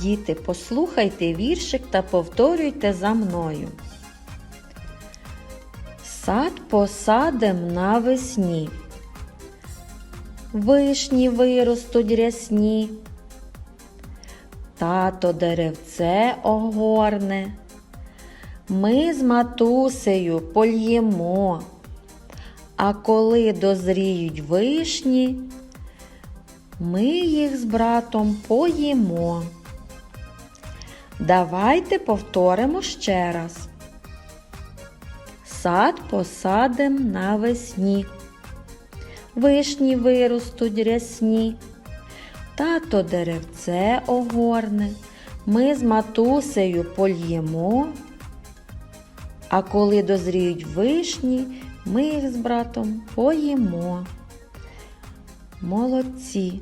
Діти, послухайте віршик та повторюйте за мною. Сад посадим навесні. Вишні виростуть рясні. Тато деревце огорне. Ми з матусею польємо. А коли дозріють вишні, ми їх з братом поїмо. Давайте повторимо ще раз. Сад посадим навесні. Вишні виростуть рясні. Тато деревце огорне. Ми з матусею польємо. А коли дозріють вишні, ми їх з братом поїмо. Молодці!